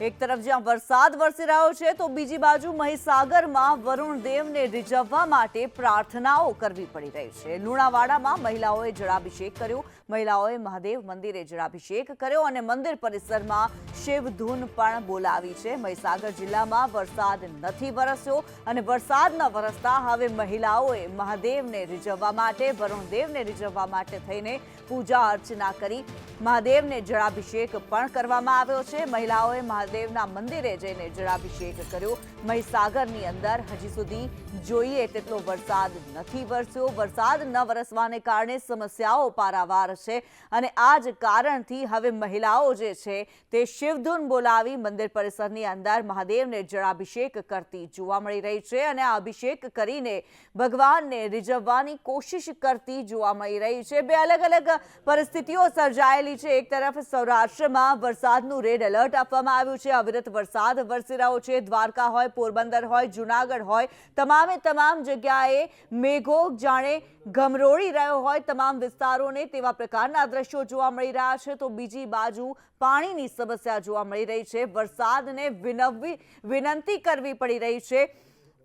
એક તરફ જ્યાં વરસાદ વરસી રહ્યો છે, તો બીજી બાજુ મહીસાગરમાં વરુણ દેવને રીઝવવા માટે પ્રાર્થનાઓ કરવી પડી રહી છે. લુણાવાડામાં મહિલાઓએ જળાભિષેક કર્યો. મહિલાઓએ મહાદેવ મંદિરે જળાભિષેક કર્યો અને મંદિર પરિસરમાં શિવધૂન પણ બોલાવી છે. મહીસાગર જિલ્લામાં વરસાદ નથી વરસ્યો અને વરસાદ ન વરસતા હવે મહિલાઓએ મહાદેવને રીઝવવા માટે, વરુણ દેવને રીઝવવા માટે થઈને પૂજા અર્ચના કરી. મહાદેવને જળાભિષેક પણ કરવામાં આવ્યો છે. મહિલાઓએ મહાદેવના મંદિરે જઈને જળાભિષેક કર્યો. મહીસાગરની અંદર હજી સુધી જોઈએ તેટલો વરસાદ નથી વરસ્યો. વરસાદ ન વરસવાને કારણે સમસ્યાઓ પારાવાર છે અને આ જ કારણથી હવે મહિલાઓ જે છે તે શિવધૂન બોલાવી મંદિર પરિસરની અંદર મહાદેવને જળાભિષેક કરતી જોવા મળી રહી છે અને આ અભિષેક કરીને ભગવાનને રીઝવવાની કોશિશ કરતી જોવા મળી રહી છે. બે અલગ અલગ પરિસ્થિતિઓ સર્જાયેલી છે. એક તરફ સૌરાષ્ટ્રમાં વરસાદનું રેડ એલર્ટ આપવામાં આવ્યું છે. અવિરત વરસાદ વરસી રહ્યો છે. દ્વારકા હોય, પોરબંદર હોય, જુનાગઢ હોય, તમામે તમામ જગ્યાએ મેઘો જાણે ગમરોળી રહ્યો હોય. તમામ વિસ્તારોને તેવા પ્રકારના દ્રશ્યો જોવા મળી રહ્યા છે. તો બીજી બાજુ પાણીની સમસ્યા જોવા મળી રહી છે. વરસાદને વિનવવી, વિનંતી કરવી પડી રહી છે.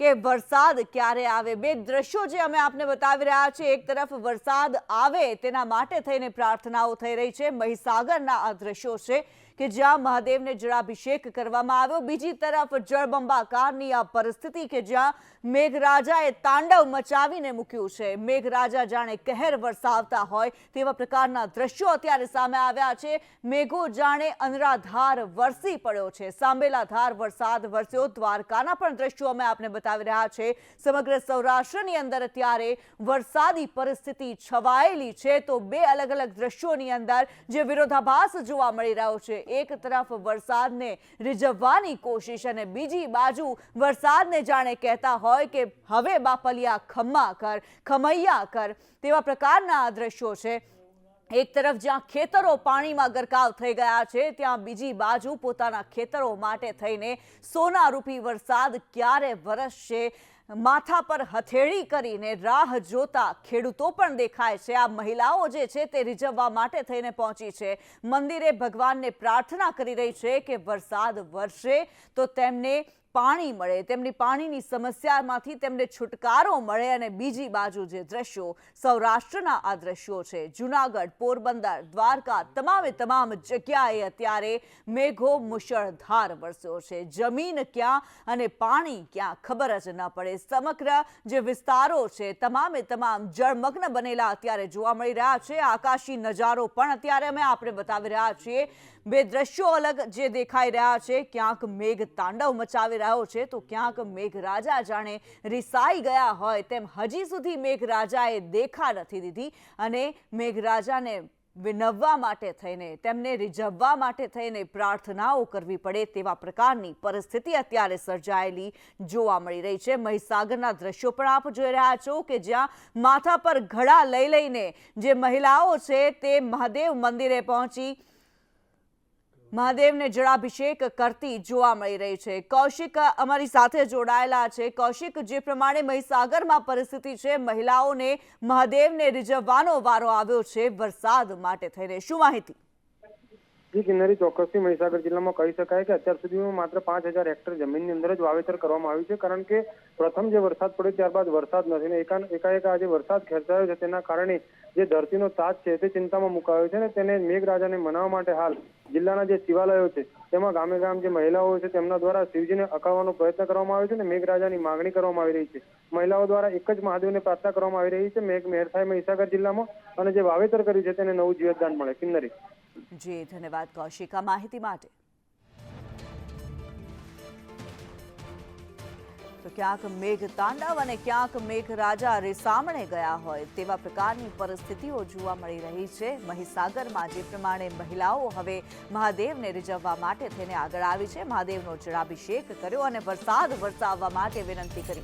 કે વરસાદ ક્યારે આવે? બે દ્રશ્યો જે અમે આપને બતાવી રહ્યા છીએ. એક તરફ વરસાદ આવે તેના માટે થઈને પ્રાર્થનાઓ થઈ રહી છે. મહીસાગરના આ દ્રશ્યો છે કે જ્યાં મહાદેવને જળાભિષેક કરવામાં આવ્યો. બીજી તરફ જળબંબાકારની આ પરિસ્થિતિ કે જ્યાં મેઘરાજાએ તાંડવ મચાવીને મૂક્યું છે. મેઘરાજા જાણે કહેર વરસાવતા હોય તેવા પ્રકારના દ્રશ્યો અત્યારે સામે આવ્યા છે. મેઘો જાણે અનરાધાર વરસી પડ્યો છે. સાંબેલાધાર વરસાદ વરસ્યો. દ્વારકાના પણ દ્રશ્યો અમે આપને બતાવી રહ્યા છે. સમગ્ર સૌરાષ્ટ્રની અંદર અત્યારે વરસાદી પરિસ્થિતિ છવાયેલી છે. તો બે અલગ અલગ દ્રશ્યોની અંદર જે વિરોધાભાસ જોવા મળી રહ્યો છે. એક તરફ વરસાદને રીઝવવાની કોશિશ અને બીજી બાજુ વરસાદને જાણે કહેતા હોય કે હવે બાપલિયા ખમ્મા કર ખમૈયા કર તેવા પ્રકારના આ દ્રશ્યો છે. એક તરફ જ્યાં ખેતરો પાણીમાં ગરકાવ થઈ ગયા છે, ત્યાં બીજી બાજુ પોતાના ખેતરો માટે થઈને સોનારૂપી વરસાદ ક્યારે વરસશે? માથા પર હથેળી કરીને રાહ જોતા ખેડૂતો પણ દેખાય છે. આ મહિલાઓ જે છે તે રીઝવવા માટે થઈને પહોંચી છે. મંદિરે ભગવાનને પ્રાર્થના કરી રહી છે કે વરસાદ વરસે. તો તેમને પાણી મળે, તેમની પાણીની સમસ્યામાંથી તેમને છુટકારો મળે અને બીજી બાજુ જે દ્રશ્યો સૌરાષ્ટ્રના આ દ્રશ્યો છે, જુનાગઢ, પોરબંદર, દ્વારકા, તમામે તમામ જગ્યાએ અત્યારે મેઘો મુશળધાર વરસ્યો છે. જમીન ક્યાં અને પાણી ક્યાં ખબર જ ન પડે. સમગ્ર જે વિસ્તારો છે, તમામે તમામ જળમગ્ન બનેલા અત્યારે જોવા મળી રહ્યા છે. આકાશી નજારો પણ અત્યારે અમે આપણે બતાવી રહ્યા છીએ. બે દ્રશ્યો અલગ જે દેખાઈ રહ્યા છે. ક્યાંક મેઘ તાંડવ મચાવી રહ્યો છે તો ક્યાંક મેઘરાજા જાણે રિસાઈ ગયા હોય તેમ હજી સુધી મેઘરાજાએ દેખા નથી દીધી અને મેઘરાજાને વિનવવા માટે થઈને, તેમને રીઝવવા માટે થઈને પ્રાર્થનાઓ કરવી પડે તેવા પ્રકારની પરિસ્થિતિ અત્યારે સર્જાયેલી જોવા મળી રહી છે. મહીસાગરના દ્રશ્યો પણ આપ જોઈ રહ્યા છો કે જ્યાં માથા પર ઘડા લઈ લઈને જે મહિલાઓ છે તે મહાદેવ મંદિરે પહોંચી મહાદેવને જળાભિષેક કરતી જોવા મળી રહી છે. કૌશિક અમારી સાથે જોડાયેલા છે. કૌશિક, જે પ્રમાણે મહીસાગરમાં પરિસ્થિતિ છે, મહિલાઓને મહાદેવને રીઝવવાનો વારો આવ્યો છે વરસાદ માટે થઈને. શું માહિતી? જી કિન્નરી ચોક્કસથી મહીસાગર જિલ્લામાં કહી શકાય કે અત્યાર સુધીમાં માત્ર પાંચ હજાર હેક્ટર જમીનની અંદર જ વાવેતર કરવામાં આવ્યું છે, કારણ કે પ્રથમ જે વરસાદ પડ્યો ત્યારબાદ વરસાદ નથી ને એકા એકાએક આજે વરસાદ ખેંચાયો છે તેના કારણે જે ધરતીનો તાજ છે તે ચિંતામાં મુકાયો છે ને તેને મેઘરાજાને મનાવવા માટે હાલ જિલ્લાના જે શિવાલયો છે તેમાં ગામે ગામ જે મહિલાઓ છે તેમના દ્વારા શિવજીને અકાવવાનો પ્રયત્ન કરવામાં આવ્યો છે અને મેઘરાજાની માગણી કરવામાં આવી રહી છે. મહિલાઓ દ્વારા એક જ મહાદેવને પ્રાર્થના કરવામાં આવી રહી છે, મેઘ મહેર થાય મહીસાગર જિલ્લામાં અને જે વાવેતર કર્યું છે તેને નવું જીવતદાન મળે. કિન્નરી. જી, ધન્યવાદ કૌશિક માહિતી માટે. તો ક્યાંક મેઘ તાંડવ અને ક્યાંક મેઘરાજા રેસામણે ગયા હોય તેવા પ્રકારની પરિસ્થિતિઓ જોવા મળી રહી છે. મહીસાગરમાં જે પ્રમાણે મહિલાઓ હવે મહાદેવને રીઝવવા માટે થઈને આગળ આવી છે. મહાદેવનો જળાભિષેક કર્યો અને વરસાદ વરસાવવા માટે વિનંતી કરી.